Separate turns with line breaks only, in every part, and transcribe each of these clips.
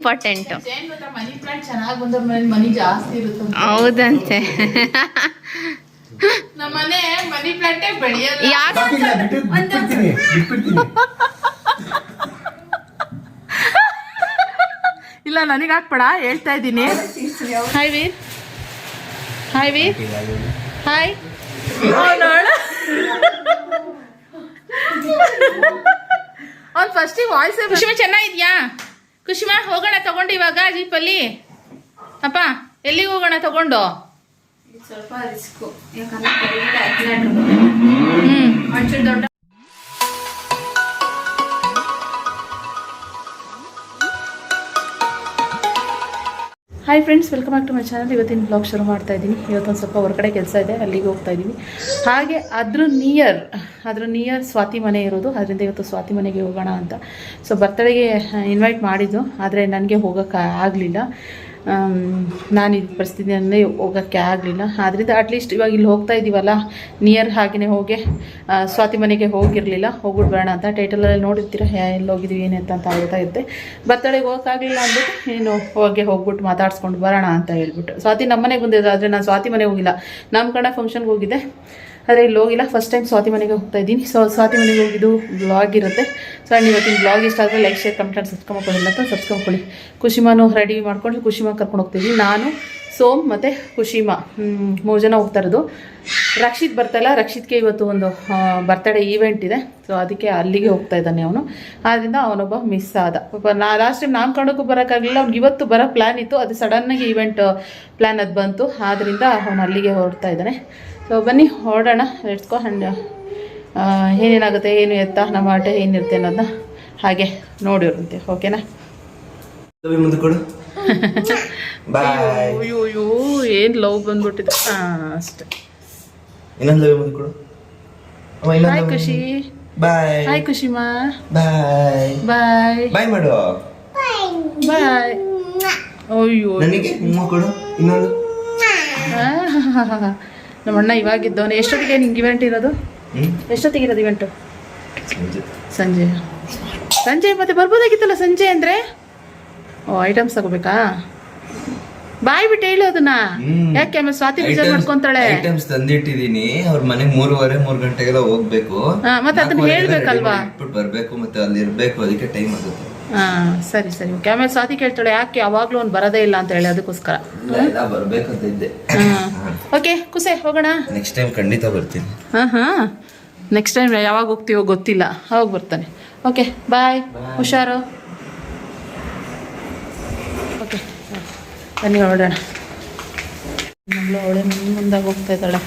Important ಹೌದಂತೆ.
ಇಲ್ಲ ನನಗೆ ಹಾಕ್ಬೇಡ ಹೇಳ್ತಾ ಇದ್ದೀನಿ. Hi Veer hi Veer hi ಅವ್ನು ಫಸ್ಟಿಗೆ ವಾಯ್ಸ್ ಚೆನ್ನಾಗಿದ್ಯಾ? ಕುಶಿಮಾ ಹೋಗೋಣ ತಗೊಂಡು ಇವಾಗ ಜೀಪಲ್ಲಿ. ಅಪ್ಪ ಎಲ್ಲಿಗೆ ಹೋಗೋಣ ತಗೊಂಡು?
ಸ್ವಲ್ಪ ರಿಸ್ಕು. ಯಾಕಂದ್ರೆ ಒಂಚೂರು ದೊಡ್ಡ
hi friends welcome back to my channel ಇವತ್ತಿನ ಬ್ಲಾಗ್ ಶುರು ಮಾಡ್ತಾ ಇದ್ದೀನಿ. ಇವತ್ತೊಂದು ಸ್ವಲ್ಪ ಹೊರಗಡೆ ಕೆಲಸ ಇದೆ, ಅಲ್ಲಿಗೆ ಹೋಗ್ತಾ ಇದ್ದೀನಿ. ಹಾಗೆ ಅದ್ರ ನಿಯರ್ ಅದ್ರ ನಿಯರ್ ಸ್ವಾತಿ ಮನೆ ಇರೋದು. ಅದರಿಂದ ಇವತ್ತು ಸ್ವಾತಿ ಮನೆಗೆ ಹೋಗೋಣ ಅಂತ. ಸೊ ಬರ್ತಡೆಗೆ ಇನ್ವೈಟ್ ಮಾಡಿದ್ದು, ಆದರೆ ನನಗೆ ಹೋಗೋಕ್ಕೆ ಆಗಲಿಲ್ಲ. ನಾನು ಇದು ಪರಿಸ್ಥಿತಿಯಲ್ಲೇ ಹೋಗೋಕ್ಕೆ ಆಗಲಿಲ್ಲ. ಆದ್ದರಿಂದ ಅಟ್ಲೀಸ್ಟ್ ಇವಾಗ ಇಲ್ಲಿ ಹೋಗ್ತಾ ಇದ್ದೀವಲ್ಲ ನಿಯರ್ ಹಾಗೆಯೇ ಹೋಗಿ ಸ್ವಾತಿ ಮನೆಗೆ ಹೋಗಿರಲಿಲ್ಲ. ಹೋಗ್ಬಿಟ್ಟು ಬರೋಣ ಅಂತ ಟೈಟಲಲ್ಲಿ ನೋಡಿರ್ತೀರ ಎಲ್ಲಿ ಹೋಗಿದ್ವಿ ಏನಂತ ಅಂತ ಇರುತ್ತೆ ಬರ್ತಡೆಗೆ ಹೋಗೋಕ್ಕಾಗಲಿಲ್ಲ ಅಂದ್ಬಿಟ್ಟು, ನೀನು ಹೋಗಿ ಹೋಗ್ಬಿಟ್ಟು ಮಾತಾಡ್ಸ್ಕೊಂಡು ಬರೋಣ ಅಂತ ಹೇಳ್ಬಿಟ್ಟು. ಸ್ವಾತಿ ನಮ್ಮ ಮನೆಗೆ ಬಂದಿದ್ದು ಆದರೆ ನಾನು ಸ್ವಾತಿ ಮನೆಗೆ ಹೋಗಿಲ್ಲ. ನಮ್ಮ ಕಡೆ ಫಂಕ್ಷನ್ಗೆ ಹೋಗಿದ್ದೆ ಆದರೆ ಇಲ್ಲಿ ಹೋಗಿಲ್ಲ. ಫಸ್ಟ್ ಟೈಮ್ ಸ್ವಾತಿ ಮನೆಗೆ ಹೋಗ್ತಾ ಇದ್ದೀನಿ. ಸೊ ಸ್ವಾತಿ ಮನೆಗೆ ಹೋಗಿದ್ದು ಬ್ಲಾಗ್ ಇರುತ್ತೆ. ಸೊ ಆ್ಯಂಡ್ ಇವತ್ತಿನ ಬ್ಲಾಗ್ ಇಷ್ಟ ಆದರೆ ಲೈಕ್ ಶೇರ್ ಕಮೆಂಟ್ ಸಬ್ಸ್ಕ್ರೈಬ್ ಮಾಡ್ಕೊಳ್ಳಿ. ಅಂತ ಸಬ್ಸ್ಕ್ರೈಬ್ ಮಾಡ್ಕೊಳ್ಳಿ. ಖುಷಿಮಾನು ರೆಡಿ ಮಾಡ್ಕೊಂಡು ಖುಷಿಮಾ ಕರ್ಕೊಂಡು ಹೋಗ್ತಿದ್ವಿ ನಾನು, ಸೋಮ್ ಮತ್ತು ಖುಷಿಮಾ ಮೂರು ಜನ ಹೋಗ್ತಾ ಇರೋದು. ರಕ್ಷಿತ್ ಬರ್ತಾಯಿಲ್ಲ ರಕ್ಷಿತ್ಗೆ ಇವತ್ತು ಒಂದು ಬರ್ತಡೇ ಈವೆಂಟ್ ಇದೆ. ಸೊ ಅದಕ್ಕೆ ಅಲ್ಲಿಗೆ ಹೋಗ್ತಾ ಇದ್ದಾನೆ ಅವನು. ಆದ್ದರಿಂದ ಅವನೊಬ್ಬ ಮಿಸ್ ಆದ. ನಾ ಲಾಸ್ಟ್ ಟೈಮ್ ನಾಮಕರಣಕ್ಕೂ ಬರೋಕ್ಕಾಗಲಿಲ್ಲ. ಅವ್ನಿಗೆ ಇವತ್ತು ಬರೋ ಪ್ಲ್ಯಾನ್ ಇತ್ತು. ಅದು ಸಡನ್ನಾಗಿ ಈವೆಂಟ್ ಪ್ಲ್ಯಾನ್ ಅದು ಬಂತು. ಆದ್ದರಿಂದ ಅವನು ಅಲ್ಲಿಗೆ ಹೊರಡ್ತಾ ಇದ್ದಾನೆ. ಸೊ ಬನ್ನಿ ಹೊರಡೋಣ. ಎಡ್ಸ್ಕೊ ಹಂಡ್ ಏನೇನಾಗುತ್ತೆ ಏನು ಎತ್ತ ನಮ್ಮ ಆಟ ಏನಿರುತ್ತೆ ಅನ್ನೋದನ್ನ ಹಾಗೆ ನೋಡಿರುತ್ತೆ ಓಕೆನಾ
ಬಾಯ್
ಅಯ್ಯೋ ಅಯ್ಯೋ ಏನು ಲವ್ ಬಂದ್ಬಿಟ್ಟಿದೆ? ಹಾಂ ಅಷ್ಟೆ.
love
ಖುಷಿ.
Bye
hi ಖುಷಿಮಾ.
ಬಾಯ್
ಬಾಯ್
ಬಾಯ್ ಮಾಡು.
ಬಾಯ್ ಅಯ್ಯೋ
ನನಗೆ ಹುಮ್ಮ ಕೊಡು ಇನ್ನೊಂದು.
ನಮ್ಮ ಅಣ್ಣ ಇವಾಗಿದ್ದವನು ಎಷ್ಟೊತ್ತಿಗೆ ನಿಂಗೆ ಇವೆಂಟ್ ಇರೋದು? ಎಷ್ಟೊತ್ತಿಗೆ ಇರೋದು ಇವೆಂಟು
ಸಂಜೆ.
ಸಂಜೆ. ಮತ್ತೆ ಬರ್ಬೋದಾಗಿತ್ತಲ್ಲ ಸಂಜೆ ಅಂದ್ರೆ? ಓ ಐಟಮ್ಸ್ ತಗೋಬೇಕಾ? ಬಾಯ್ ಬಿಟ್ಟು ಹೇಳು ಅದನ್ನ. ಯಾಕೆ ಆಮೇಲೆ ಸ್ವಾತಿ ಪೂಜೆ ಮಾಡ್ಕೊಂತಾಳೆ?
ಐಟಮ್ಸ್ ತಂದಿಟ್ಟಿದೀನಿ. ಅವ್ರ ಮನೆ ಮೂರುವರೆ ಮೂರು ಗಂಟೆಗೆಲ್ಲ ಹೋಗ್ಬೇಕು.
ಹಾ, ಮತ್ತೆ ಅದನ್ನ ಹೇಳ್ಬೇಕಲ್ವಾ?
ಬರ್ಬೇಕು ಮತ್ತೆ ಅಲ್ಲಿ ಇರ್ಬೇಕು ಅದಕ್ಕೆ ಟೈಮ್ ಆಗುತ್ತೆ.
ಹಾಂ ಸರಿ ಸರಿ. ಓಕೆ ಆಮೇಲೆ ಸ್ವಾತಿ ಕೇಳ್ತಾಳೆ ಯಾಕೆ ಯಾವಾಗಲೂ ಒಂದು ಬರೋದೇ ಇಲ್ಲ ಅಂತ ಹೇಳಿ ಅದಕ್ಕೋಸ್ಕರ.
ಬರ್ಬೇಕಂತ ಇದ್ದೆ.
ಓಕೆ ಕುಸೆ ಹೋಗೋಣ?
ನೆಕ್ಸ್ಟ್ ಟೈಮ್ ಖಂಡಿತ ಬರ್ತೀನಿ.
ಹಾಂ ಹಾಂ. ನೆಕ್ಸ್ಟ್ ಟೈಮ್ ಯಾವಾಗ ಹೋಗ್ತೀವೋ ಗೊತ್ತಿಲ್ಲ. ಅವಾಗ ಬರ್ತಾನೆ. ಓಕೆ ಬಾಯ್ ಹುಷಾರು? ಓಕೆ ಬನ್ನಿ ಹೊರಡೋಣ. ಮಗಳು ಅವಳೆ ಮುಂದಾಗ ಹೋಗ್ತಾ ಇದ್ದಾಳೆ.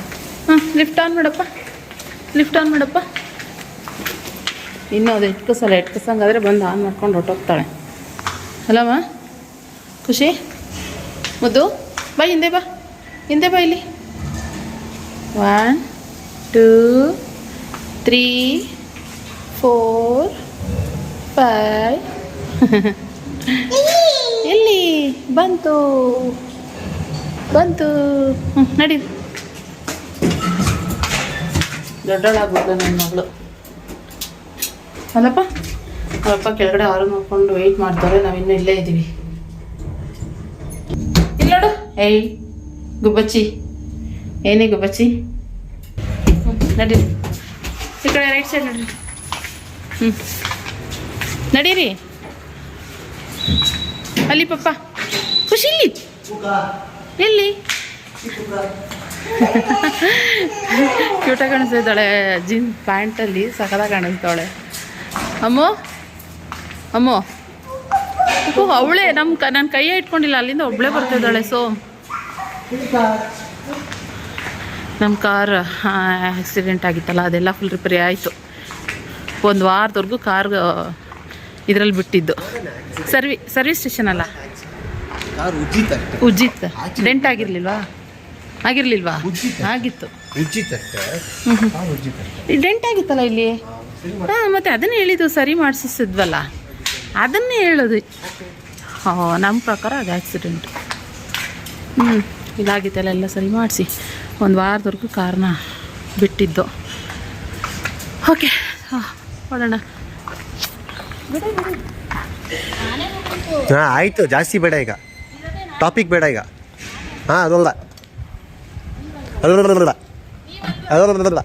ಹಾಂ ಲಿಫ್ಟ್ ಆನ್ ಮಾಡಪ್ಪ. ಲಿಫ್ಟ್ ಆನ್ ಮಾಡಪ್ಪ. ಇನ್ನೂ ಅದು ಎಟ್ಕಸಲ್ಲ ಎಟ್ಕಸಂಗಾದ್ರೆ ಬಂದು ಆನ್ ಮಾಡ್ಕೊಂಡು ಹೊಟ್ಟೋಗ್ತಾಳೆ ಅಲ್ಲಮ್ಮ ಖುಷಿ? ಮುದ್ದು, ಬಾ ಹಿಂದೆ ಬಾ. ಹಿಂದೆ ಬಾ ಇಲ್ಲಿ. One two three four five ಎಲ್ಲಿ ಬಂತು. ಬಂತು. ಹ್ಞೂ ನಡೀರಿ. ದೊಡ್ಡಳಾಗ್ಬಿಡ್ದು ನನ್ನ ಮಗಳು. ಅಲ್ಲಪ್ಪ? ಅವಪ್ಪ ಕೆಳಗಡೆ ಆರು ನೋಡ್ಕೊಂಡು ವೆಯ್ಟ್ ಮಾಡ್ತಾರೆ. ನಾವಿನ್ನೂ ಇಲ್ಲೇ ಇದ್ದೀವಿ ಇಲ್ಲಿ ನೋಡು. ಏಯ್, ಗುಬ್ಬಚ್ಚಿ. ಏನೇ ಗುಬ್ಬಚ್ಚಿ? ನಡೀರಿ. ಈ ಕಡೆ ರೈಟ್ ಸೈಡ್ ನಡೀರಿ. ಹ್ಞೂ ನಡೀರಿ. ಅಲ್ಲಿ ಪಪ್ಪ. ಖುಷಿ ಇಲ್ಲಿ. ಎಲ್ಲಿ? ಕ್ಯೂಟಾಗಿ ಕಾಣಿಸ್ತಿದ್ದಾಳೆ. ಜೀನ್ಸ್ ಪ್ಯಾಂಟಲ್ಲಿ ಸಖತ್ತಾಗಿ ಕಾಣಿಸ್ತಾಳೆ ಅಮ್ಮೋ ಅಮ್ಮೋ. ಓ ಅವಳೇ ನಮ್ಮ ಕ ನನ್ನ ಕೈಯೇ ಇಟ್ಕೊಂಡಿಲ್ಲ ಅಲ್ಲಿಂದ ಒಬ್ಬಳೇ ಬರ್ತಿದ್ದಾಳೆ ಸೊ. ನಮ್ಮ ಕಾರ್ ಆಕ್ಸಿಡೆಂಟ್ ಆಗಿತ್ತಲ್ಲ ಅದೆಲ್ಲ ಫುಲ್ ರಿಪೇರಿ ಆಯಿತು. ಒಂದು ವಾರದವರೆಗೂ ಕಾರ್ ಇದರಲ್ಲಿ ಬಿಟ್ಟಿದ್ದು. ಸರ್ವಿ ಸರ್ವಿಸ್ ಸ್ಟೇಷನ್ ಅಲ್ಲ?
ಉಜಿತ್ ಉಜ್ಜಿತ್
ಡೆಂಟ್ ಆಗಿರ್ಲಿಲ್ವಾ? ಆಗಿರ್ಲಿಲ್ವಾ? ಆಗಿತ್ತು. ಡೆಂಟ್ ಆಗಿತ್ತಲ್ಲ ಇಲ್ಲಿ? ಹಾಂ, ಮತ್ತೆ ಅದನ್ನೇ ಹೇಳಿದ್ದು, ಸರಿ ಮಾಡಿಸಿದ್ವಲ್ಲ ಅದನ್ನೇ ಹೇಳೋದು. ಹೋ ನಮ್ಮ ಪ್ರಕಾರ ಅದು ಆಕ್ಸಿಡೆಂಟ್ ಹ್ಞೂ ಇದಾಗಿತ್ತಲ್ಲ ಎಲ್ಲ ಸರಿ ಮಾಡಿಸಿ. ಒಂದು ವಾರದವರೆಗೂ ಕಾರಣ ಬಿಟ್ಟಿದ್ದು. ಓಕೆ, ಹಾಂ ನೋಡೋಣ
ಹಾಂ, ಆಯಿತು, ಜಾಸ್ತಿ ಬೇಡ ಈಗ. ಟಾಪಿಕ್ ಬೇಡ ಈಗ. ಹಾಂ ಅದಲ್ಲ ಅದಲ್ಲ ಅದಲ್ಲ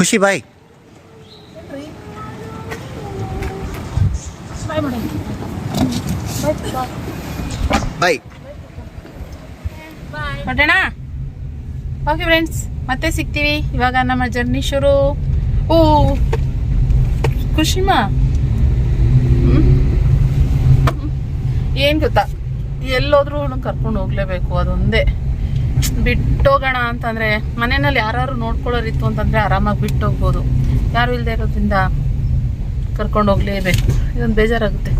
ಖುಷಿ, ಬಾಯ್. ಬಾಯ್.
ಹೊರಟೋಣ ಓಕೆ ಫ್ರೆಂಡ್ಸ್ ಮತ್ತೆ ಸಿಗ್ತೀವಿ. ಇವಾಗ ನಮ್ಮ ಜರ್ನಿ ಶುರು. ಓ ಖುಷಿಮಾ ಏನು ಗೊತ್ತಾ? ಎಲ್ಲೋದ್ರೂ ಕರ್ಕೊಂಡು ಹೋಗ್ಲೇಬೇಕು, ಅದೊಂದೇ. ಬಿಟ್ಟೋಗೋಣ ಅಂತಂದರೆ ಮನೆಯಲ್ಲಿ ಯಾರು ನೋಡ್ಕೊಳ್ಳೋರಿತ್ತು ಅಂತಂದರೆ ಆರಾಮಾಗಿ ಬಿಟ್ಟು ಹೋಗ್ಬೋದು ಯಾರು ಇಲ್ಲದೆ ಇರೋದ್ರಿಂದ ಕರ್ಕೊಂಡು ಹೋಗ್ಲೇಬೇಕು ಇದೊಂದು ಬೇಜಾರಾಗುತ್ತೆ.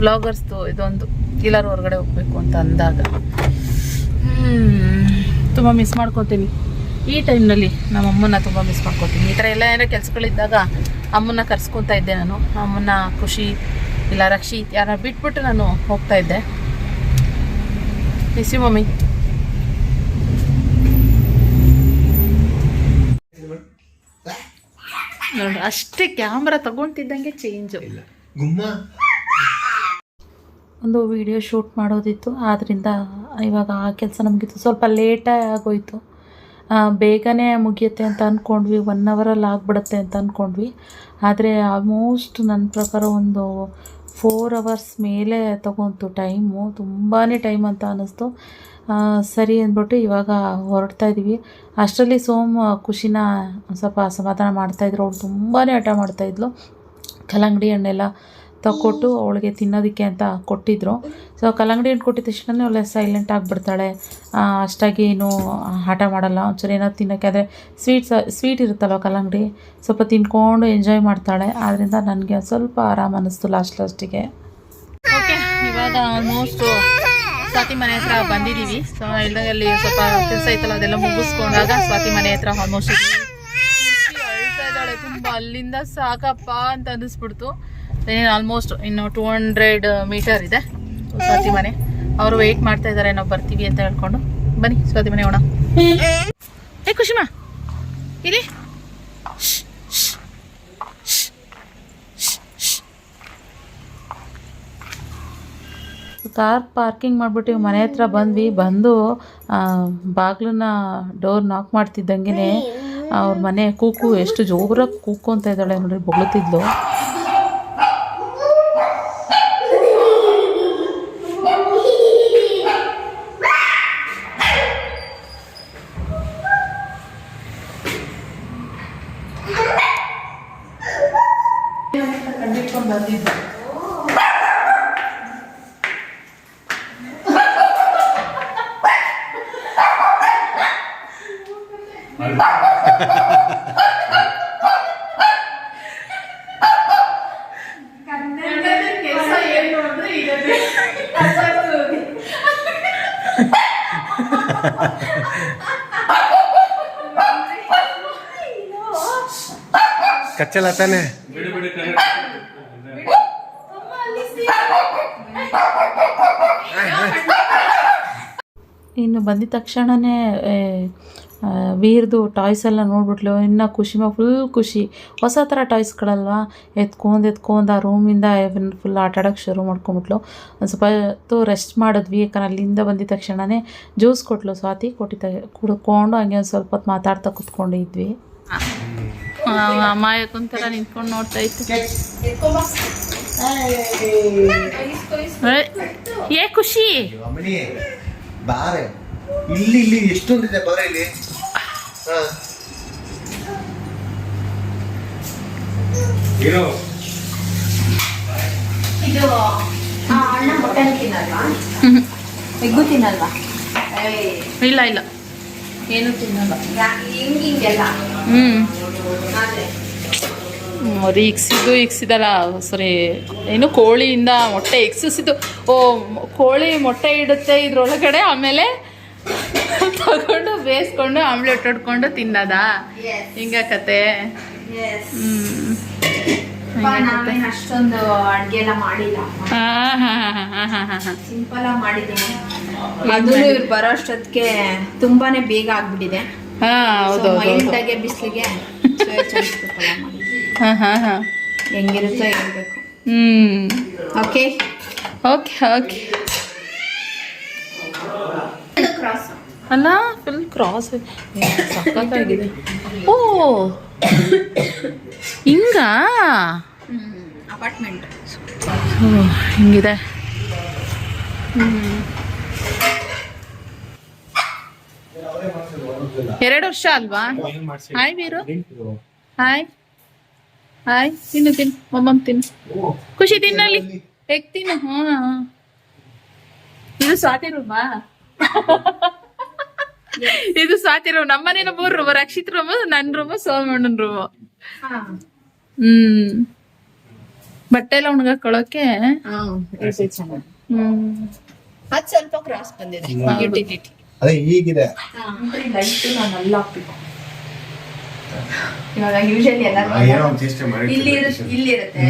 ಬ್ಲಾಗರ್ಸ್ದು ಇದೊಂದು ಎಲ್ಲರೂ ಹೊರಗಡೆ ಹೋಗ್ಬೇಕು ಅಂತ ಅಂದಾಗ. ತುಂಬ ಮಿಸ್ ಮಾಡ್ಕೊತೀನಿ. ಈ ಟೈಮ್ನಲ್ಲಿ ನಮ್ಮ ಅಮ್ಮನ ತುಂಬ ಮಿಸ್ ಮಾಡ್ಕೊತೀನಿ. ಈ ಥರ ಎಲ್ಲ ಏನೋ ಕೆಲಸಗಳಿದ್ದಾಗ ಅಮ್ಮನ್ನ ಕರ್ಸ್ಕೊತಾ ಇದ್ದೆ ನಾನು. ಅಮ್ಮನ್ನ, ಖುಷಿ, ಇಲ್ಲ ರಕ್ಷಿ, ಯಾರ ಬಿಟ್ಬಿಟ್ಟು ನಾನು ಹೋಗ್ತಾ ಇದ್ದೆ. Miss you mummy. ನೋಡಿ ಅಷ್ಟೇ ಕ್ಯಾಮ್ರಾ ತಗೊಂತಿದ್ದಂಗೆ ಚೇಂಜು
ಗುಮ್ಮ.
ಒಂದು ವಿಡಿಯೋ ಶೂಟ್ ಮಾಡೋದಿತ್ತು ಆದ್ದರಿಂದ ಇವಾಗ ಆ ಕೆಲಸ ನಮಗಿತ್ತು. ಸ್ವಲ್ಪ ಲೇಟೇ ಆಗೋಯಿತು. ಆ, ಬೇಗನೆ ಮುಗಿಯುತ್ತೆ ಅಂತ ಅಂದ್ಕೊಂಡ್ವಿ ಒನ್ ಅವರಲ್ಲಿ ಆಗಿಬಿಡುತ್ತೆ ಅಂತ ಅಂದ್ಕೊಂಡ್ವಿ ಆದರೆ ಆಲ್ಮೋಸ್ಟ್ ನನ್ನ ಪ್ರಕಾರ ಒಂದು ಫೋರ್ ಅವರ್ಸ್ ಮೇಲೆ ತಗೊಂತು ಟೈಮು ತುಂಬಾ ಟೈಮ್ ಅಂತ ಅನ್ನಿಸ್ತು ಸರಿ ಅಂದ್ಬಿಟ್ಟು ಇವಾಗ ಹೊರಡ್ತಾ ಇದ್ದೀವಿ ಅಷ್ಟರಲ್ಲಿ ಸೋಮ್ ಖುಷಿನ ಸ್ವಲ್ಪ ಸಮಾಧಾನ ಮಾಡ್ತಾಯಿದ್ರು ಅವಳು ತುಂಬಾ ಹಠ ಮಾಡ್ತಾಯಿದ್ಲು ಕಲ್ಲಂಗಡಿ ಹಣ್ಣೆಲ್ಲ ತಗೊಟ್ಟು ಅವಳಿಗೆ ತಿನ್ನೋದಕ್ಕೆ ಅಂತ ಕೊಟ್ಟಿದ್ರು. ಸೊ ಕಲ್ಲಂಗಡಿ ಹಣ್ಣು ಕೊಟ್ಟಿದ ತಕ್ಷಣ ಅವಳೆ ಸೈಲೆಂಟ್ ಆಗಿಬಿಡ್ತಾಳೆ ಅಷ್ಟಾಗಿ ಏನು ಹಠ ಮಾಡಲ್ಲ. ಒಂಚೂರು ಏನೋ ತಿನ್ನೋಕ್ಕೆ. ಆದರೆ ಸ್ವೀಟ್ಸ್ ಸ್ವೀಟ್ ಇರುತ್ತಲ್ಲ ಕಲ್ಲಂಗಡಿ? ಸ್ವಲ್ಪ ತಿನ್ಕೊಂಡು ಎಂಜಾಯ್ ಮಾಡ್ತಾಳೆ. ಆದ್ದರಿಂದ ನನಗೆ ಸ್ವಲ್ಪ ಆರಾಮ ಅನ್ನಿಸ್ತು ಲಾಸ್ಟ್ ಲಾಸ್ಟಿಗೆ ಓಕೆ ಇವಾಗ ಆಲ್ಮೋಸ್ಟ್ ಸ್ವಾತಿ ಮನೆ ಹತ್ರ ಬಂದಿದ್ದೀವಿ ಸೊ ಇಲ್ದಾಗ ಅಲ್ಲಿ ಸ್ವಲ್ಪ ಕೆಲಸ ಐತಲ್ಲ, ಅದೆಲ್ಲ ಮುಗಿಸ್ಕೊಂಡಾಗ ಸ್ವಾತಿ ಮನೆ ಹತ್ರ ಆಲ್ಮೋಸ್ಟ್ ಅಳ್ತಾ ಇದ್ದಾಳೆ ತುಂಬ, ಅಲ್ಲಿಂದ ಸಾಕಪ್ಪ ಅಂತ ಅನ್ನಿಸ್ಬಿಡ್ತು. ಆಲ್ಮೋಸ್ಟ್ ಇನ್ನು ಟೂ ಹಂಡ್ರೆಡ್ ಮೀಟರ್ ಇದೆ ಸ್ವಾತಿ ಮನೆ. ಅವರು ವೆಯ್ಟ್ ಮಾಡ್ತಾ ಇದ್ದಾರೆ ನಾವು ಬರ್ತೀವಿ ಅಂತ ಹೇಳ್ಕೊಂಡು. ಬನ್ನಿ, ಸ್ವಾತಿ ಮನೆ ಹೋಣ ಏ ಖುಷಿಮಾ ಇಲ್ಲಿ. ಕಾರ್ ಪಾರ್ಕಿಂಗ್ ಮಾಡಿಬಿಟ್ಟು ಮನೆ ಹತ್ರ ಬಂದ್ವಿ. ಬಂದು ಬಾಗಿಲನ್ನ ಡೋರ್ ನಾಕ್ ಮಾಡ್ತಿದ್ದಂಗೆ ಅವ್ರ ಮನೆ ಕೂಕು ಎಷ್ಟು ಜೋರಾಗಿ ಕೂಕು ಅಂತ ಇದ್ದಾಳೆ ನೋಡ್ರಿ ಬೊಗಳುತ್ತಿದ್ಲು.
ಕಚ್ಚಲ್ಲ ತಾನೆ.
ಇನ್ನು ಬಂದಿದ ತಕ್ಷಣವೇ ವೀರ್ದು ಟಾಯ್ಸ್ ಎಲ್ಲ ನೋಡ್ಬಿಟ್ಲು. ಇನ್ನು ಖುಷಿಮ ಫುಲ್ ಖುಷಿ. ಹೊಸ ಥರ ಟಾಯ್ಸ್ಗಳಲ್ವಾ ಎತ್ಕೊಂಡು ಎತ್ಕೊಂಡು ಆ ರೂಮಿಂದ ಫುಲ್ ಆಟ ಆಡೋಕ್ಕೆ ಶುರು ಮಾಡ್ಕೊಂಬಿಟ್ಲು ಒಂದು ಸ್ವಲ್ಪ ಹೊತ್ತು ರೆಸ್ಟ್ ಮಾಡಿದ್ವಿ. ಯಾಕಂದ್ರೆ ಅಲ್ಲಿಂದ ಬಂದಿದ ತಕ್ಷಣವೇ ಜ್ಯೂಸ್ ಕೊಟ್ಲು ಸ್ವಾತಿ. ಕೊಟ್ಟಿದ್ದ ಕುಡ್ಕೊಂಡು ಹಂಗೆ ಒಂದು ಸ್ವಲ್ಪ ಹೊತ್ತು ಮಾತಾಡ್ತಾ ಕೂತ್ಕೊಂಡಿದ್ವಿ. ಅಮ್ಮಾಯ ಕುಂತರ ನಿಂತ್ಕೊಂಡು ನೋಡ್ತಾ ಇತ್ತು. ಏ ಖುಷಿ.
ಬಾರೆ. ಇಲ್ಲಿ ಇಲ್ಲಿ ಎಷ್ಟೊಂದಿದೆ ಬಾರೆ ಇಲ್ಲಿ?
ಇದು ಆ ಅಣ್ಣ ಮಟನ್ ತಿನ್ನಲ್ವಾ? ಎಗ್ಗು ತಿನ್ನಲ್ವಾ?
ಇಲ್ಲ ಇಲ್ಲ. ಏನು ತಿನ್ನಲ್ಲ?
ಯಾ- ಹಿಂಗ್ ಹಿಂಗೆಲ್ಲ?
ಹ್ಞೂ ಅವ್ರು ಇಕ್ಸಿದ್ದು ಇಕ್ಸಿದಲ್ಲ ಸಾರಿ. ಏನು ಕೋಳಿಯಿಂದ ಮೊಟ್ಟೆ ಇಕ್ಸಿಸಿದ್ದು ಓ ಕೋಳಿ ಮೊಟ್ಟೆ ಇಡುತ್ತೆ ಇದ್ರೊಳಗಡೆ ಆಮೇಲೆ ತಗೊಂಡು ಬೇಯಿಸ್ಕೊಂಡು ಆಮ್ಲೆಟ್ ಹೊಡ್ಕೊಂಡು ತಿನ್ನದ. ಹಿಂಗ ಕತೆ?
ಅಷ್ಟೊಂದು ಅಡ್ಗೆ ಎಲ್ಲ ಮಾಡಿಲ್ಲ ಸಿಂಪಲ್ ಆಗಿ ಮಾಡಿದ್ದೀನಿ. ಅದು ಇವ್ರು ಬರೋ ಅಷ್ಟೊತ್ತಿಗೆ ತುಂಬಾನೇ ಬೇಗ ಆಗ್ಬಿಟ್ಟಿದೆ.
ಹಾ ಹೌದು
ಮೈಲ್ಡ್ ಆಗಿ ಬಿಸಿಲಿಗೆ
ಹಾ ಹಾ ಹಾ.
ಹೆಂಗಿರುತ್ತೋ ಹೇಳ್ಬೇಕು.
ಹ್ಮ್.
ಓಕೆ
ಓಕೆ ಓಕೆ ಅಲ್ಲ ಫುಲ್ ಕ್ರಾಸ್ ಸಖತ್ತಾಗಿದೆ. ಓ. ಹಿಂಗ?
ಅಪಾರ್ಟ್ಮೆಂಟ್
ಹಿಂಗಿದೆ. ಹ್ಮ್. ಎರಡು ವರ್ಷ ಅಲ್ವಾ? ಹಾಯ್ ವೀರು ಹಾಯ್ ಹಾಯ್ ತಿನ್ನು ತಿನ್ನು. ಮೊಮ್ಮಮ್ ತಿನ್ನು. ಖುಷಿ ತಿನ್ನಲ್ಲಿ ಹೇಗ್ ತಿನ್ನು ಹಾ. ಇದು ಸ್ವಾತಿ ರೂಮಾ ಇದು ಸ್ವಾತಿ ರೂಮ್ ನಮ್ಮನೇನ ಮೂರು ರೂಮ್ ರಕ್ಷಿತ್ ರೂಮ್ ನನ್ ರೂಮ್ ಸೋಮಣ್ಣನ್ ರೂಮ್ ಹ್ಮ್. ಬಟ್ಟೆ ಎಲ್ಲ ಉಣ್ಗಾಕೊಳ್ಳೋಕೆ ಹ್ಮ್
ಅದು ಸ್ವಲ್ಪ ಕ್ರಾಸ್ ಬಂದಿದೆ. ಯುಟಿಲಿಟಿ
ಅದೇ ಈಗಿದೆ
ಲೈಟ್ ನಾನು ಅಲ್ಲಿ ಹಾಕ್ಬೇಕು. ಇವಾಗ ಯೂಶಲಿ ಎಲ್ಲ ಇಲ್ಲಿ ಇರುತ್ತೆ ಇಲ್ಲಿ ಇರುತ್ತೆ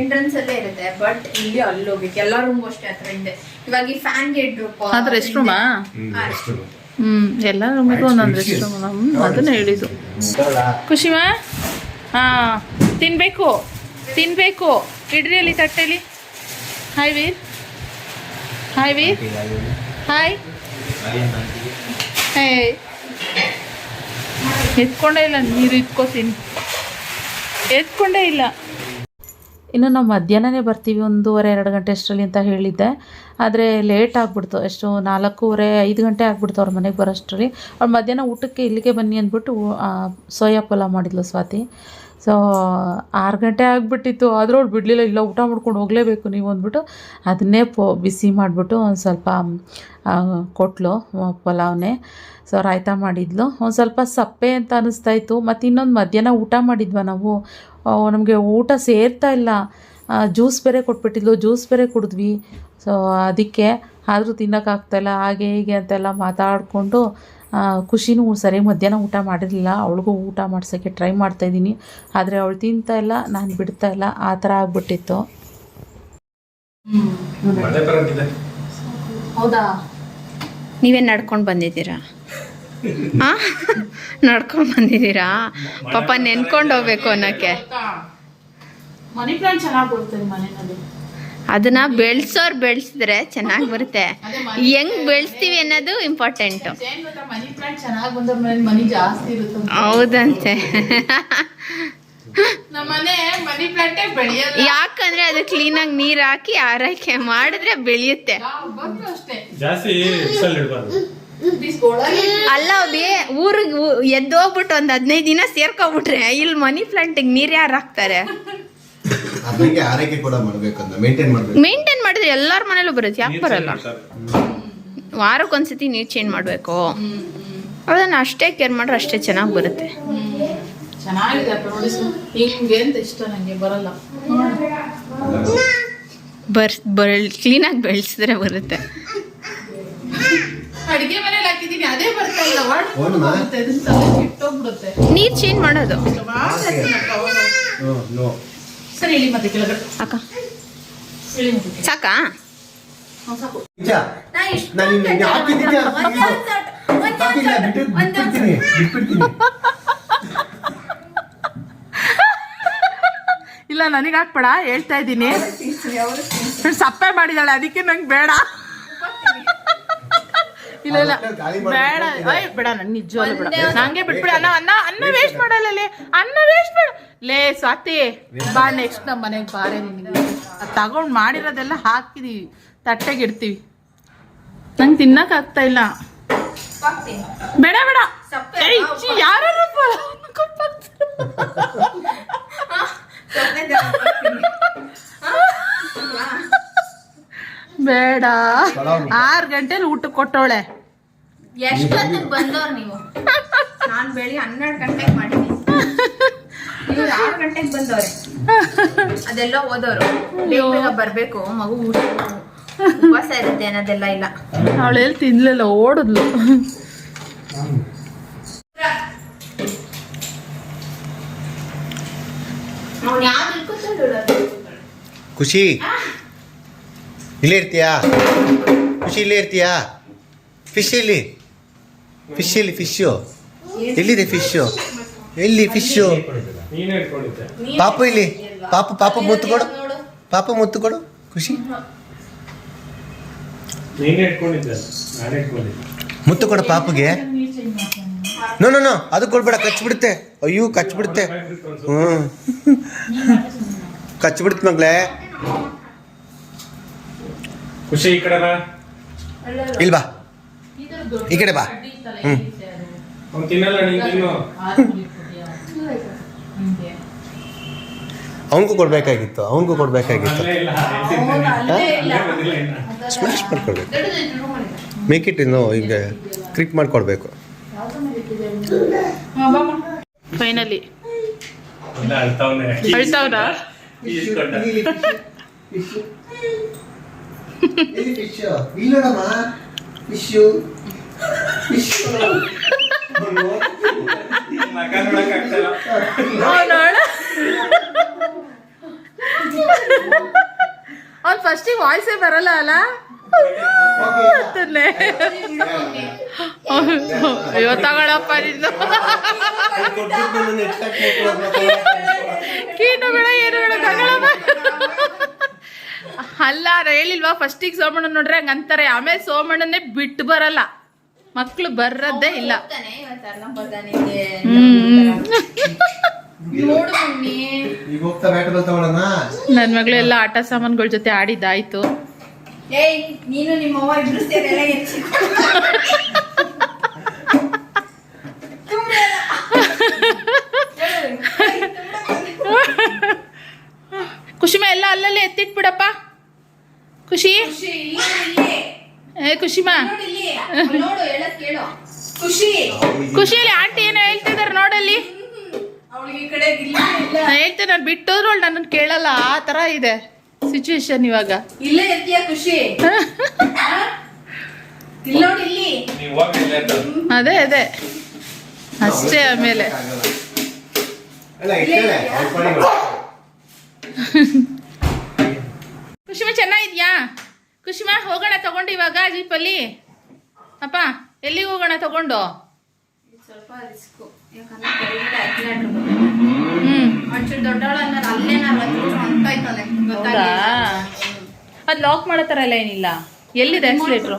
ಎಂಟ್ರೆನ್ಸ್ ಅಲ್ಲೇ ಇರುತ್ತೆ ಬಟ್ ಇಲ್ಲಿ ಅಲ್ಲಿ ಹೋಗ್ಬೇಕು. ಎಲ್ಲ ರೂಮ್ ಅಷ್ಟೇ ಹತ್ರ ಹಿಂದೆ. ಇವಾಗ ಈ ಫ್ಯಾನ್ ಗೇಟ್
ಅದು ರೆಸ್ಟ್ ರೂಮಾ ಹ್ಮ್ ಎಲ್ಲ ರೂಮಿಗೂ ಒಂದೊಂದು ರೆಸ್ಟ್ ರೂಮ್ ಅದನ್ನ ಹೇಳಿದ್ದು. ಖುಷಿಮಾ ಹಾ ತಿನ್ಬೇಕು. ತಿನ್ಬೇಕು. ಇಡ್ರಿ ಅಲ್ಲಿ ತಟ್ಟೆಲಿ. Hi Veer hi Veer hi ಹೇ ಎತ್ಕೊಂಡೇ ಇಲ್ಲ, ನೀರು ಇಟ್ಕೋತೀನಿ. ಎತ್ಕೊಂಡೇ ಇಲ್ಲ. ಇನ್ನು ನಾವು ಮಧ್ಯಾಹ್ನನೇ ಬರ್ತೀವಿ, ಒಂದೂವರೆ, ಎರಡು ಗಂಟೆ ಅಷ್ಟರಲ್ಲಿ ಅಂತ ಹೇಳಿದ್ದೆ. ಆದರೆ ಲೇಟ್ ಆಗಿಬಿಡ್ತು, ಎಷ್ಟು ನಾಲ್ಕೂವರೆ, ಐದು ಗಂಟೆ ಆಗ್ಬಿಡ್ತು ಅವ್ರ ಮನೆಗೆ ಬರೋಷ್ಟರಲ್ಲಿ. ಅವ್ರು ಮಧ್ಯಾಹ್ನ ಊಟಕ್ಕೆ ಇಲ್ಲಿಗೆ ಬನ್ನಿ ಅಂದ್ಬಿಟ್ಟು ಸೋಯಾ ಪಲಾವ್ ಮಾಡಿದ್ಲು ಸ್ವಾತಿ. ಸೊ, ಆರು ಗಂಟೆ ಆಗಿಬಿಟ್ಟಿತ್ತು. ಆದರೂ ಅವ್ಳು ಬಿಡಲಿಲ್ಲ, ಇಲ್ಲ ಊಟ ಮಾಡ್ಕೊಂಡು ಹೋಗಲೇಬೇಕು ನೀವು ಅಂದ್ಬಿಟ್ಟು ಅದನ್ನೇ ಪೋ, ಬಿಸಿ ಮಾಡಿಬಿಟ್ಟು ಒಂದು ಸ್ವಲ್ಪ ಕೊಟ್ಲು ಪಲಾವ್ನೇ. ಸೊ, ರಾಯ್ತ ಮಾಡಿದ್ಲು. ಒಂದು ಸ್ವಲ್ಪ ಸಪ್ಪೆ ಅಂತ ಅನ್ನಿಸ್ತಾ ಇತ್ತು ಮತ್ತು ಇನ್ನೊಂದು ಮಧ್ಯಾಹ್ನ ಊಟ ಮಾಡಿದ್ವ ನಾವು. ನಮಗೆ ಊಟ ಸೇರ್ತಾ ಇಲ್ಲ. ಜ್ಯೂಸ್ ಬೇರೆ ಕೊಟ್ಬಿಟ್ಟಿದ್ಲು. ಜ್ಯೂಸ್ ಬೇರೆ ಕುಡಿದ್ವಿ. ಸೊ, ಅದಕ್ಕೆ ಆದರೂ ತಿನ್ನೋಕ್ಕಾಗ್ತಾಯಿಲ್ಲ ಹಾಗೆ ಹೀಗೆ ಅಂತೆಲ್ಲ ಮಾತಾಡಿಕೊಂಡು ಖುಷಿನೂ ಸರಿ ಮಧ್ಯಾಹ್ನ ಊಟ ಮಾಡಿರಲಿಲ್ಲ ಅವಳಿಗೂ ಊಟ ಮಾಡ್ಸೋಕ್ಕೆ ಟ್ರೈ ಮಾಡ್ತಾಯಿದ್ದೀನಿ ಆದರೆ ಅವಳು ತಿಂತಾ ಇಲ್ಲ ನಾನು ಬಿಡ್ತಾ ಇಲ್ಲ ಆ ಥರ ಆಗ್ಬಿಟ್ಟಿತ್ತು. ಹೌದಾ?
ನೀವೇ ನಡ್ಕೊಂಡು ಬಂದಿದ್ದೀರಾ? ಹಾಂ ನಡ್ಕೊಂಡು ಬಂದಿದ್ದೀರಾ? ಪಾಪ ನೆನ್ಕೊಂಡು ಹೋಗ್ಬೇಕು ಅನ್ನೋಕ್ಕೆ.
ಮನಿ ಪ್ಲಾನ್ ಚೆನ್ನಾಗಿ ಕೊಡ್ತೀನಿ ಮನೆಯಲ್ಲಿ.
ಅದನ್ನ ಬೆಳೆಸೋರು ಬೆಳೆಸಿದ್ರೆ ಚೆನ್ನಾಗಿ ಬರುತ್ತೆ. ಹೆಂಗ್ ಬೆಳೆಸ್ತೀವಿ ಅನ್ನೋದು ಇಂಪಾರ್ಟೆಂಟ್ ಹೌದಂತೆ. ಯಾಕಂದ್ರೆ ಅದು ಕ್ಲೀನಾಗಿ ನೀರ್ ಹಾಕಿ ಆರೈಕೆ ಮಾಡಿದ್ರೆ ಬೆಳೆಯುತ್ತೆ. ಅಲ್ಲ ಬೇ ಊರಿಗೆ ಎದ್ದೋಗ್ಬಿಟ್ಟು ಒಂದ್ ಹದಿನೈದು ದಿನ ಸೇರ್ಕೊಬಿಟ್ರೆ ಇಲ್ಲಿ ಮನಿ ಪ್ಲಾಂಟಿಗೆ ನೀರ್ ಯಾರು ಹಾಕ್ತಾರೆ?
ಅದಕ್ಕೆ ಆರೈಕೆ ಕೂಡ ಮಾಡ್ಬೇಕಂತ ಮೇಂಟೈನ್ ಮಾಡ್ಬೇಕು.
ಮೇಂಟೈನ್ ಮಾಡಿದ್ರೆ ಎಲ್ಲಾರ ಮನೇಲೂ ಬರುತ್ತೆ ಯಾಕೆ ಬರಲ್ಲ? ವಾರಕ್ಕೊಂದ್ಸತಿ ನೀರ್ ಚೇಂಜ್ ಮಾಡ್ಬೇಕು. ಅದನ್ನ ಅಷ್ಟೇ ಕೇರ್ ಮಾಡ್ರೆ ಅಷ್ಟೇ ಚೆನ್ನಾಗಿ ಬರುತ್ತೆ.
ಚೆನ್ನಾಗಿದೆ ಅಪ್ಪ ನೋಡಿ ಹಿಂಗೆ ಅಂತ ಇಷ್ಟ ನಂಗೆ ಬರಲ್ಲ.
ಬರ್ ಬೆಳ್ ಕ್ಲೀನಾಗಿ ಬೆಳೆಸಿದ್ರೆ ಬರುತ್ತೆ.
ಅಡಿಗೆ ಮನೇಲಿ ಅದೇ ಬರ್ತಾ ಇಲ್ಲ.
ನೀರ್ ಚೇಂಜ್ ಮಾಡೋದು.
ಸರಿ ಇಳಿ ಮತ್ತೆ ಕೆಳಗಡೆ
ಅಕ್ಕ.
ಇಳಿ ಮತ್ತೆ
ಸಾಕಾ?
ಹ್ಮ್, ಸಾಕು.
ನಿಜ? ನಾನು ನಿನ್ನೆ ಹಾಕಿದ್ದೀನಿ ಹಾಕಿಲ್ಲ ಬಿಟ್ಟು ಬಿಟ್ಬಿಡ್ತೀನಿ ಬಿಟ್ಬಿಡ್ತೀನಿ.
ಇಲ್ಲ ನನಗೆ ಹಾಕ್ಬೇಡ. ಹೇಳ್ತಾ ಇದ್ದೀನಿ. ಸಪ್ಪೆ ಮಾಡಿದಾಳೆ ಅದಕ್ಕೆ ನಂಗೆ ಬೇಡ. ಇಲ್ಲ ಇಲ್ಲ. ಬೇಡ. ಅಯ್ಯ ಬೇಡ ನನ್ ನಿಜವಾಗ್ಲೂ ಬೇಡ. ನಂಗೆ ಬಿಟ್ಬಿಡ. ಅನ್ನ ಅನ್ನ ಅನ್ನ ವೇಸ್ಟ್ ಮಾಡಲ್ಲ ಲೇ. ಅನ್ನ ವೇಸ್ಟ್ ಮಾಡ. ಲೇ ಸ್ವಾತಿ ಬಾ ನೆಕ್ಸ್ಟ್ ನಮ್ಮ ಮನೆಗೆ ಬಾರೆ ನಿನಗೆ ಅದ್ ತಗೊಂಡ್ ಮಾಡಿರೋದೆಲ್ಲ ಹಾಕಿದೀವಿ. ತಟ್ಟೆಗೆ ಇಡ್ತೀವಿ. ನಂಗೆ ತಿನ್ನಕ್ ಆಗ್ತಾ ಇಲ್ಲ. ಬೇಡ ಬೇಡ. ಏಯ್, ಬೇಡ. ಆರ್ ಗಂಟೆಲಿ ಊಟಕ್ಕೆ ಕೊಟ್ಟವಳೆ.
ಎಷ್ಟೊತ್ತಿಗೆ ಬಂದವ್ರು ನೀವು? ನಾನು ಬೆಳಿ ಹನ್ನೆರಡು ಗಂಟೆಗೆ ಮಾಡಿದ್ದೀನಿ ಇವ್ರು ಆರು ಗಂಟೆಗೆ ಬಂದವ್ರೆ. ಅದೆಲ್ಲ ಓದೋರು. ಬೇಗ ಬರಬೇಕು ಬರ್ಬೇಕು ಮಗು ಊಟ ಉಪವಾಸ ಇರುತ್ತೆ ಅನ್ನೋದೆಲ್ಲ ಇಲ್ಲ.
ಅವಳು ಎಲ್ಲಿ ತಿನ್ಲಿಲ್ಲ ಓಡಿದ್ಲು.
ಖುಷಿ. ಇಲ್ಲೇ ಇರ್ತೀಯಾ? ಖುಷಿ ಇಲ್ಲೇ ಇರ್ತೀಯಾ? ಫಿಶ್ ಇಲ್ಲಿ ಫಿಶ್ ಇಲ್ಲಿ ಫಿಶ್ಶು ಎಲ್ಲಿದೆ ಫಿಶ್ಶು ಎಲ್ಲಿ ಫಿಶ್ಶು ಪಾಪು ಇಲ್ಲಿ? ಪಾಪು, ಪಾಪ ಮುತ್ತು ಕೊಡು. ಪಾಪ ಮುತ್ತು ಕೊಡು. ಖುಷಿ. ಮುತ್ತು ಕೊಡು ಪಾಪುಗೆ. ನೋ ನೋ ನೋ ಅದು ಕೊಡ್ಬೇಡ, ಕಚ್ಬಿಡುತ್ತೆ. ಅಯ್ಯೋ, ಕಚ್ಬಿಡುತ್ತೆ. ಹ್ಞೂ ಕಚ್ಬಿಡುತ್ತೆ ಮಗಳೇ.
ಖುಷಿ ಈ ಕಡೆ ಬಾ
ಇಲ್ಲಿ ಬಾ. ಈ ಕಡೆ ಬಾ. ಹ್ಞೂ
ಅವ್ನು ತಿನ್ನಲ್ಲ ನೀನ್ ತಿನ್ನು.
ಅವನಿಗೂ ಕೊಡ್ಬೇಕಾಗಿತ್ತು ಅವನಿಗೂ ಕೊಡ್ಬೇಕಾಗಿತ್ತು. ಸ್ಮ್ಯಾಶ್ ಮಾಡ್ಕೊಡ್ಬೇಕು. ಮೇಕ್ ಇಟ್ ಇನ್ನು ಹಿಂಗೆ ಕ್ಲಿಕ್ ಮಾಡ್ಕೊಡ್ಬೇಕು.
ಫೈನಲಿ
ಅಳ್ತಾವ್ನೆ.
ಅವ್ನು ಫಸ್ಟಿಗೆ ವಾಯ್ಸೇ ಬರಲ್ಲ ಅಲ್ಲ. ಅಯ್ಯೋ ತಗೊಳಪ್ಪ ನಿಂದು ಕೀಟಗಳ ಬೇಡ ಏನು ಬೇಡ ತಗೊಳಪ್ಪ. ಅಲ್ಲ ಹೇಳಿಲ್ವಾ? ಫಸ್ಟಿಗೆ ಸೋಮಣ್ಣ ನೋಡ್ರೆ ಹಂಗ ಅಂತಾರೆ. ಆಮೇಲೆ ಸೋಮಣ್ಣನೇ ಬಿಟ್ಟು ಬರಲ್ಲ. ಮಕ್ಳು ಬರದೇ ಇಲ್ಲ ನನ್ ಮಗಳು ಎಲ್ಲ ಆಟ ಸಾಮಾನುಗಳ ಜೊತೆ ಆಡಿದ್ದಾಯ್ತು.
ಏಯ್ ನೀನು ನಿಮ್ಮ ಸೇರಿ ಎಲ್ಲ ಹೆಚ್ಚಿ
ಖುಷಿಮ ಎಲ್ಲ ಅಲ್ಲಲ್ಲೇ ಎತ್ತಿಟ್ಬಿಡಪ್ಪ. ಖುಷಿ. ಏ ಖುಷಿಮಾ?
ನೋಡು ಇಲ್ಲಿ. ಅಲ್ಲಿ ನೋಡು ಹೇಳದ್ ಕೇಳು. ಖುಷಿ.
ಖುಷಿಯಲ್ಲಿ ಆಂಟಿ ಏನೋ ಹೇಳ್ತಿದಾರೆ ನೋಡಲ್ಲಿ.
ಅವಳಿಗೆ ಈ ಕಡೆ ಇಲ್ಲ ಇಲ್ಲ.
ನಾನು ಹೇಳ್ತೇನೆ ನಾನು ಬಿಟ್ಟೋದ್ರು ಅವಳು ನನ್ನನ್ನು ಕೇಳಲ್ಲ ಆ ತರ ಇದೆ ಸಿಚುವೇಶನ್ ಇವಾಗ.
ಇಲ್ಲೇ ಇರ್ತೀಯ ಖುಷಿ? ಇಲ್ಲಿ ನೋಡಿ ಇಲ್ಲಿ.
ನೀವ್ ಹೋಗಿ ಇಲ್ಲೇ
ಅದೇ ಅದೇ. ಅಷ್ಟೇ ಆಮೇಲೆ. ಖುಷಿಮ ಚೆನ್ನಾಗಿದ್ಯಾ? ಖುಷಿಮ ಹೋಗೋಣ ತಗೊಂಡು ಇವಾಗ ಜೀಪಲ್ಲಿ ಅಪ್ಪ ಎಲ್ಲಿಗೆ ಹೋಗೋಣ ತಗೊಂಡು?
ಸ್ವಲ್ಪ ರಿಸ್ಕ್ ಯಾಕಂದ್ರೆ ಒಂಚೂರು ಅಲ್ಲೇ
ಅದು ಲಾಕ್ ಮಾಡೋ ಥರ ಎಲ್ಲ ಏನಿಲ್ಲ. ಎಲ್ಲಿದೆ ಆಕ್ಸಿಲೇಟ್ರು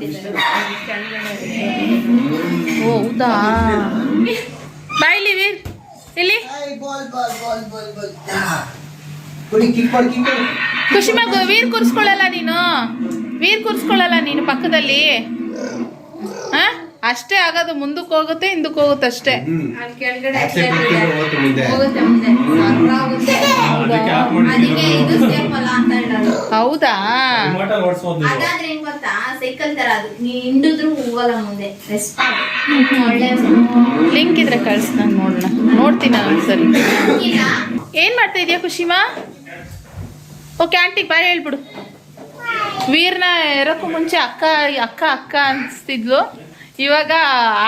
ಓ ಹೌದಾ? ಬಾಯ್ಲಿ ವೀರ್. ಇಲ್ಲಿ. ಖುಷಿ ಮಗು ವೀರ್ ಕೂರಿಸ್ಕೊಳ್ಳಲ್ಲ ನೀನು? ವೀರ್ ಕೂರಿಸ್ಕೊಳ್ಳಲ್ಲ ನೀನು ಪಕ್ಕದಲ್ಲಿ? ಅಷ್ಟೇ ಆಗೋದು ಮುಂದಕ್ಕೆ ಹೋಗುತ್ತೆ ಹಿಂದಕ್ಕೆ ಹೋಗುತ್ತೆ ಅಷ್ಟೇ.
ಅಲ್ಲಿ ಕೆಳಗಡೆ
Accident
accident
ಹೋಗುತ್ತೆ ಮುಂದೆ.
ಹೋಗುತ್ತೆ ಮುಂದೆ. ಸರ್ರ ಆಗುತ್ತೆ.
ಅದಕ್ಕೆ
ಅದಕ್ಕೆ ಇದು ಸೇಫ್ ಅಲ್ಲ ಅಂತ ಹೇಳೋದು.
ಹೌದಾ?
ಸೈಕಲ್ ತರ ಅದು. ಹಿಂಡಿದ್ರು ಹೋಗಲ್ಲ ಮುಂದೆ.
ಲಿಂಕ್ ಇದ್ರೆ ಕಳ್ಸಿ ನಾನು ನೋಡೋಣ. ನೋಡ್ತೀನಿ ನಾನು
ಸರಿ
ಏನ್ ಮಾಡ್ತಾ ಇದೀಯ ಖುಷಿಮಾ? ಓಕೆ ಆಂಟಿ ಬಾಯ್ ಹೇಳ್ಬಿಡು. ವೀರ್ನ ಇರೋಕ್ಕೂ ಮುಂಚೆ ಅಕ್ಕ ಅಕ್ಕ ಅಕ್ಕ ಅನ್ಸ್ತಿದ್ಲು. ಇವಾಗ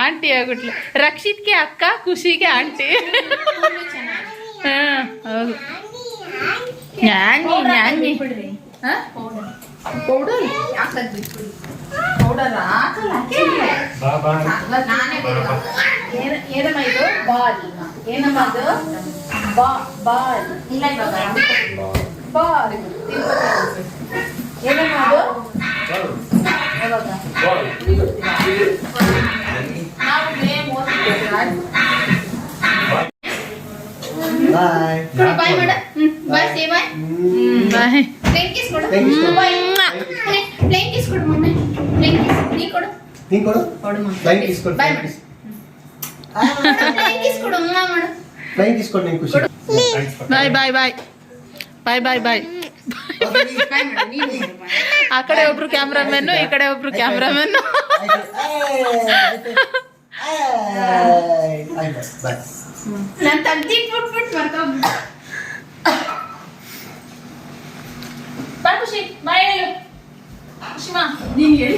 ಆಂಟಿ ಆಗ್ಬಿಟ್ಲು. ರಕ್ಷಿತ್ಗೆ ಅಕ್ಕ ಖುಷಿಗೆ ಆಂಟಿ. ಹಾ ಹೌದು. Nanny nanny?
ಪೌಡರ್ ಪೌಡರ್ ಏನಮ್ಮ ಇದು? ಬಾಲ್. ಏನಮ್ಮ ಅದು? ಬಾ ಬಾಲ್. ಇಲ್ಲ ಇವಾಗ. ಬಾಲ್ ಏನಮ್ಮ ಅದು ಯಾವಾಗ ನಾವು ಮೇ ಮೂವತ್ತಕ್ಕೆ
ಬಾಯ್
ಬಾಯ್ ಮಾಡ bye say bye
bye
plain kiss ಕೊಡು
Plain kiss ಕೊಡು.
ಬಾಯ್ ಪ್ಲೇನ್ ಕಿಸ್ ಕೊಡು ಮಮ್ಮಿ ಪ್ಲೇನ್ ಕಿಸ್ ನೀ ಕೊಡು
ನೀ ಕೊಡು
ಕೊಡು ಮಮ್ಮಿ
ಫ್ಲೈಂಗ್ ಕಿಸ್ ಕೊಡು
ಬಾಯ್ ಮಾಡು ಪ್ಲೇನ್ ಕಿಸ್ ಕೊಡು ಅಮ್ಮ ಮಾಡು
ಫ್ಲೈಂಗ್ ಕಿಸ್ ಕೊಡು ನಿಂಗೆ ಖುಷಿ
ಬಾಯ್ bye bye bye bye bye. ಆ ಕಡೆ ಒಬ್ರು ಕ್ಯಾಮ್ರಾಮನ್ ಈ ಕಡೆ ಒಬ್ರು ಕ್ಯಾಮ್ರಾಮನ್
ಬಾಯ್
ಖುಷಿ ಬಾಯ್ ಹೇಳು ಶಿವ
ನೀನ್ ಹೇಳಿ.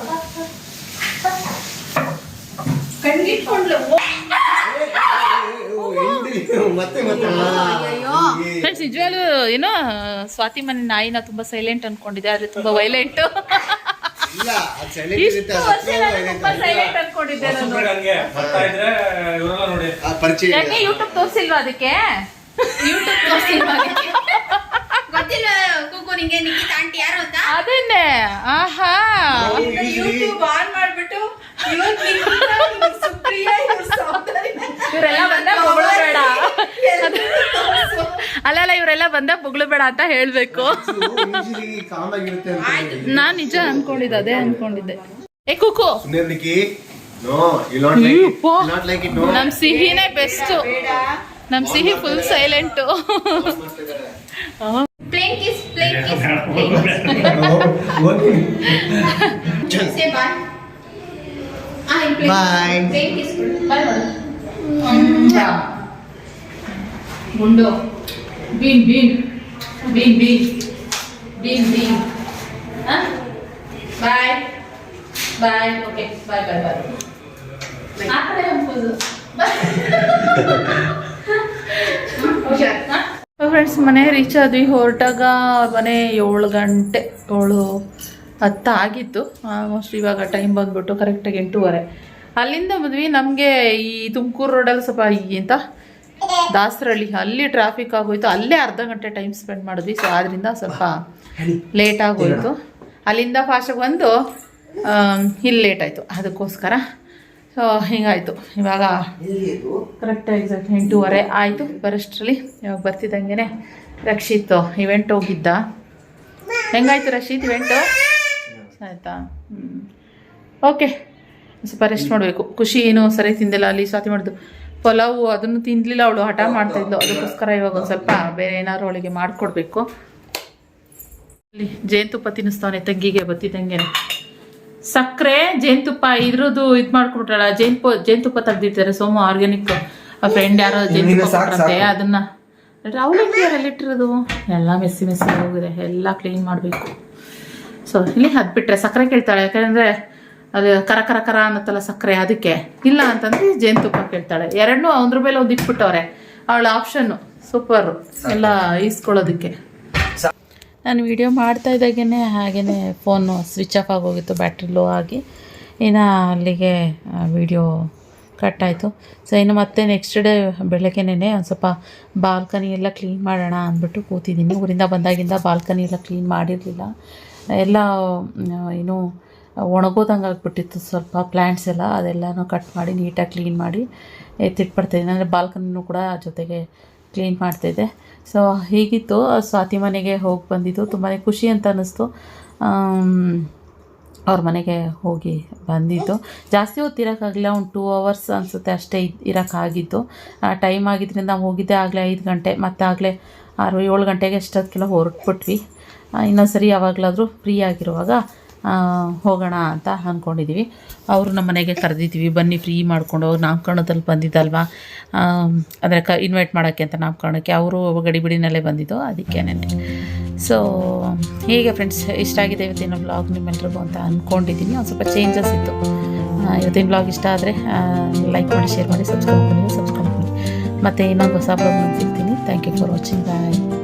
ಏನೋ ಸ್ವಾತಿ ಮನೆ ನಾಯಿನ ತುಂಬಾ ಸೈಲೆಂಟ್ ಅನ್ಕೊಂಡಿದೆ ಆದ್ರೆ ತುಂಬಾ ವೈಲೆಂಟ್ ಯಾಕೆ ಯೂಟ್ಯೂಬ್ ತೋರಿಸಿಲ್ವಾ ಅದಕ್ಕೆ?
ಯೂಟ್ಯೂಬ್ ತೋರಿಸಿಲ್ವಾ ಗೊತ್ತಿಲ್ಲ ಕೂಕು ನಿಂಗೆ ನಿಖಿತ್ ಆಂಟಿ ಯಾರು ಅಂತ?
ಅದನ್ನೇ ಆಹಾ.
ಯೂಟ್ಯೂಬ್ ಆನ್ ಮಾಡ್ಬಿಟ್ಟು
ಇವರೆಲ್ಲ ಬಂದಾಗ ಬೊಗಳು ಬೇಡ. ಅಲ್ಲ ಅಲ್ಲ ಇವರೆಲ್ಲ ಬಂದ ಬೊಗಳು ಬೇಡ ಅಂತ ಹೇಳ್ಬೇಕು.
ನಾ ಆಗಿರುತ್ತೆ ಅಂತ ಹೇಳಿದ್ವಿ.
ನಿಜ ಅನ್ಕೊಂಡಿದ್ದೆ ಅದೇ ಅನ್ಕೊಂಡಿದ್ದೆ. ಏ ಕುಕು
ಸುಮ್ನೆ ನಿಕ್ಕಿ. No you not like it
Ayyappa.
Like it no
ನಮ್ ಸಿಹಿನೇ ಬೆಸ್ಟ್ ನಮ್ ಸಿಹಿ
full
silent
plain kiss
plain kiss ಗುಂಡು ಬೀನ್ ಬೀನ್ ಬೀನ್ ಬೀನ್ ಬೀನ್ bean bye bye okay bye bye bye ಆ ಕಡೆ ಹೋಗ್ಬೋದು ಫ್ರೆಂಡ್ಸ್ ಮನೆ ರೀಚ್ ಆದ್ವಿ ಹೊರಟಾಗ ಮನೆ ಏಳು ಗಂಟೆ ಏಳು ಹತ್ತು ಆಗಿತ್ತು. ಆಲ್ಮೋಸ್ಟ್ ಇವಾಗ ಟೈಮ್ ಬಂದ್ಬಿಟ್ಟು ಕರೆಕ್ಟಾಗಿ ಎಂಟೂವರೆ. ಅಲ್ಲಿಂದ ಬಂದ್ವಿ ನಮಗೆ ಈ ತುಮಕೂರು ರೋಡಲ್ಲಿ ಸ್ವಲ್ಪ ಈಗಿಂತ ದಾಸರಳ್ಳಿ. ಅಲ್ಲಿ ಟ್ರಾಫಿಕ್ ಆಗೋಯ್ತು. ಅಲ್ಲೇ ಅರ್ಧ ಗಂಟೆ ಟೈಮ್ ಸ್ಪೆಂಡ್ ಮಾಡಿದ್ವಿ. ಸೊ ಆದ್ರಿಂದ ಸ್ವಲ್ಪ ಲೇಟ್ ಆಗೋಯ್ತು. ಅಲ್ಲಿಂದ ಫಾಸ್ಟಾಗಿ ಬಂದು ಇಲ್ಲಿ ಲೇಟ್ ಆಯಿತು. ಅದಕ್ಕೋಸ್ಕರ. ಸೊ ಹಿಂಗಾಯಿತು. ಇವಾಗ ಕರೆಕ್ಟ್ ಎಕ್ಸಾಕ್ಟ್ ಎಂಟೂವರೆ ಆಯಿತು. ಬರೋಷ್ಟರಲ್ಲಿ ಇವಾಗ ಬರ್ತಿದ್ದಂಗೆ ರಕ್ಷಿತ್ ಇವೆಂಟ್ ಹೋಗಿದ್ದ. ಹೆಂಗಾಯ್ತು ರಕ್ಷಿತ್ ಇವೆಂಟು ಆಯಿತಾ? ಹ್ಞೂ ಓಕೆ. ಸ್ವಲ್ಪ ರೆಸ್ಟ್ ಮಾಡಬೇಕು. ಖುಷಿ ಏನು ಸರಿ ತಿಂದಿಲ್ಲ ಅಲ್ಲಿ ಸ್ವಾತಿ ಮಾಡಿದ್ದು. ಪಲಾವು ಅದನ್ನು ತಿನ್ನಲಿಲ್ಲ ಅವಳು ಹಠ ಮಾಡ್ತಾಯಿದ್ಲು ಅದಕ್ಕೋಸ್ಕರ ಇವಾಗ ಒಂದು ಸ್ವಲ್ಪ ಬೇರೆ ಏನಾದ್ರು ಅವಳಿಗೆ ಮಾಡಿಕೊಡ್ಬೇಕು. ಅಲ್ಲಿ ಜೇನುತುಪ್ಪ ತಿನ್ನಿಸ್ತಾವನೆ ತಂಗಿಗೆ ಬತ್ತಿದಂಗೆನೆ ಸಕ್ಕರೆ ಜೇನುತುಪ್ಪ ಇದ್ರದ್ದು ಇದು ಮಾಡ್ಕೊಬಿಟ್ರಲ್ಲ ಜೇನುಪ ಜೇನುತುಪ್ಪ ತೆಗ್ದಿರ್ತಾರೆ ಸೋಮ ಆರ್ಗ್ಯಾನಿಕ್ ಫ್ರೆಂಡ್ ಯಾರೋ ಜೇನುತುಪ್ಪ ಕೊಟ್ರಂತೆ ಅದನ್ನ. ಯಾರಲ್ಲಿ ಇಟ್ಟಿರೋದು ಎಲ್ಲ ಮೆಸ್ಸಿ ಮೆಸ್ಸಿ ಹೋಗಿದೆ. ಎಲ್ಲ ಕ್ಲೀನ್ ಮಾಡಬೇಕು. ಸೊ ಇಲ್ಲಿ ಅದು ಬಿಟ್ಟರೆ ಸಕ್ಕರೆ ಕೇಳ್ತಾಳೆ, ಯಾಕಂದರೆ ಅದು ಕರ ಕರ ಕರ ಅನ್ನತ್ತಲ್ಲ ಸಕ್ಕರೆ ಅದಕ್ಕೆ. ಇಲ್ಲ ಅಂತಂದ್ರೆ ಜೇನುತುಪ್ಪ ಕೇಳ್ತಾಳೆ. ಎರಡನ್ನೂ ಒಂದ್ರ ಮೇಲೆ ಒಂದು ಇಟ್ಬಿಟ್ಟವ್ರೆ. ಅವಳ ಆಪ್ಷನ್ನು ಸೂಪರು ಎಲ್ಲ ಈಸ್ಕೊಳ್ಳೋದಕ್ಕೆ. ನಾನು ವಿಡಿಯೋ ಮಾಡ್ತಾ ಇದ್ದಾಗೇ ಹಾಗೇ ಫೋನು ಸ್ವಿಚ್ ಆಫ್ ಆಗೋಗಿತ್ತು ಬ್ಯಾಟ್ರಿ ಲೋ ಆಗಿ. ಇನ್ನು ಅಲ್ಲಿಗೆ ವಿಡಿಯೋ ಕಟ್ ಆಯಿತು ಸೊ ಇನ್ನು ಮತ್ತೆ ನೆಕ್ಸ್ಟ್ ಡೇ ಬೆಳಗ್ಗೆನೇ ಒಂದು ಸ್ವಲ್ಪ ಬಾಲ್ಕನಿ ಎಲ್ಲ ಕ್ಲೀನ್ ಮಾಡೋಣ ಅಂದ್ಬಿಟ್ಟು ಕೂತಿದ್ದೀನಿ. ಊರಿಂದ ಬಂದಾಗಿಂದ ಬಾಲ್ಕನಿ ಎಲ್ಲ ಕ್ಲೀನ್ ಮಾಡಿರಲಿಲ್ಲ. ಎಲ್ಲ ಏನು, ಒಣಗೋದಂಗೆ ಆಗಿಬಿಟ್ಟಿತ್ತು ಸ್ವಲ್ಪ ಪ್ಲ್ಯಾಂಟ್ಸ್ ಎಲ್ಲ. ಅದೆಲ್ಲನೂ ಕಟ್ ಮಾಡಿ ನೀಟಾಗಿ ಕ್ಲೀನ್ ಮಾಡಿ ಎತ್ತಿಟ್ಬಿಡ್ತಾಯಿದ್ದೀನಿ ಅಂದರೆ ಬಾಲ್ಕನಿನೂ ಕೂಡ ಜೊತೆಗೆ ಕ್ಲೀನ್ ಮಾಡ್ತಾಯಿದ್ದೆ ಸೊ ಹೀಗಿತ್ತು. ಸ್ವಾತಿ ಮನೆಗೆ ಹೋಗಿ ಬಂದಿದ್ದು. ತುಂಬಾ ಖುಷಿ ಅಂತ ಅನ್ನಿಸ್ತು. ಅವ್ರ ಮನೆಗೆ ಹೋಗಿ ಬಂದಿದ್ದು. ಜಾಸ್ತಿ ಹೊತ್ತು ಇರೋಕ್ಕಾಗಲಿಲ್ಲ ಒಂದು ಟೂ ಅವರ್ಸ್ ಅನಿಸುತ್ತೆ ಅಷ್ಟೇ ಇರೋಕ್ಕಾಗಿದ್ದು. ಟೈಮ್ ಆಗಿದ್ದರಿಂದ ಹೋಗಿದ್ದೆ ಆಗಲೇ ಐದು ಗಂಟೆ. ಮತ್ತೆ ಆಗಲೇ ಆರು ಏಳು ಗಂಟೆಗೆ ಎಷ್ಟೊತ್ತಿಗೆಲ್ಲ ಹೊರಟ್ಬಿಟ್ವಿ. ಇನ್ನೊಂದು ಸರಿ ಯಾವಾಗಲಾದರೂ ಫ್ರೀ ಆಗಿರುವಾಗ ಹೋಗೋಣ ಅಂತ ಅಂದ್ಕೊಂಡಿದ್ದೀವಿ ಅವರು ನಮ್ಮ ಮನೆಗೆ ಕರೆದಿದ್ದೀವಿ ಬನ್ನಿ ಫ್ರೀ ಮಾಡಿಕೊಂಡು ಹೋಗಿ ನಾಮಕರಣದಲ್ಲಿ ಬಂದಿದ್ದಲ್ವ? ಅಂದರೆ ಕ ಇನ್ವೈಟ್ ಮಾಡೋಕ್ಕೆ ಅಂತ ನಾಮಕರಣಕ್ಕೆ. ಅವರು ಗಡಿಬಿಡಿನಲ್ಲೇ ಬಂದಿದ್ದು ಅದಕ್ಕೇನೆ ಸೊ ಹೀಗೆ ಫ್ರೆಂಡ್ಸ್ ಇಷ್ಟ ಆಗಿದೆ ಇವತ್ತಿನ ಬ್ಲಾಗ್ ನಿಮ್ಮೆಲ್ರಿಗೂ ಅಂತ ಅಂದ್ಕೊಂಡಿದ್ದೀನಿ ಒಂದು ಸ್ವಲ್ಪ ಚೇಂಜಸ್ ಇತ್ತು. ಇವತ್ತಿನ ಬ್ಲಾಗ್ ಇಷ್ಟ ಆದರೆ ಲೈಕ್ ಮಾಡಿ ಶೇರ್ ಮಾಡಿ ಸಬ್ಸ್ಕ್ರೈಬ್ ಮಾಡಿ ಸಬ್ಸ್ಕ್ರೈಬ್ ಮಾಡಿ. ಮತ್ತು ಇನ್ನೊಂದು ಹೊಸ ಬ್ಲಾಗ್ ಸಿಗ್ತೀನಿ thank you for watching bye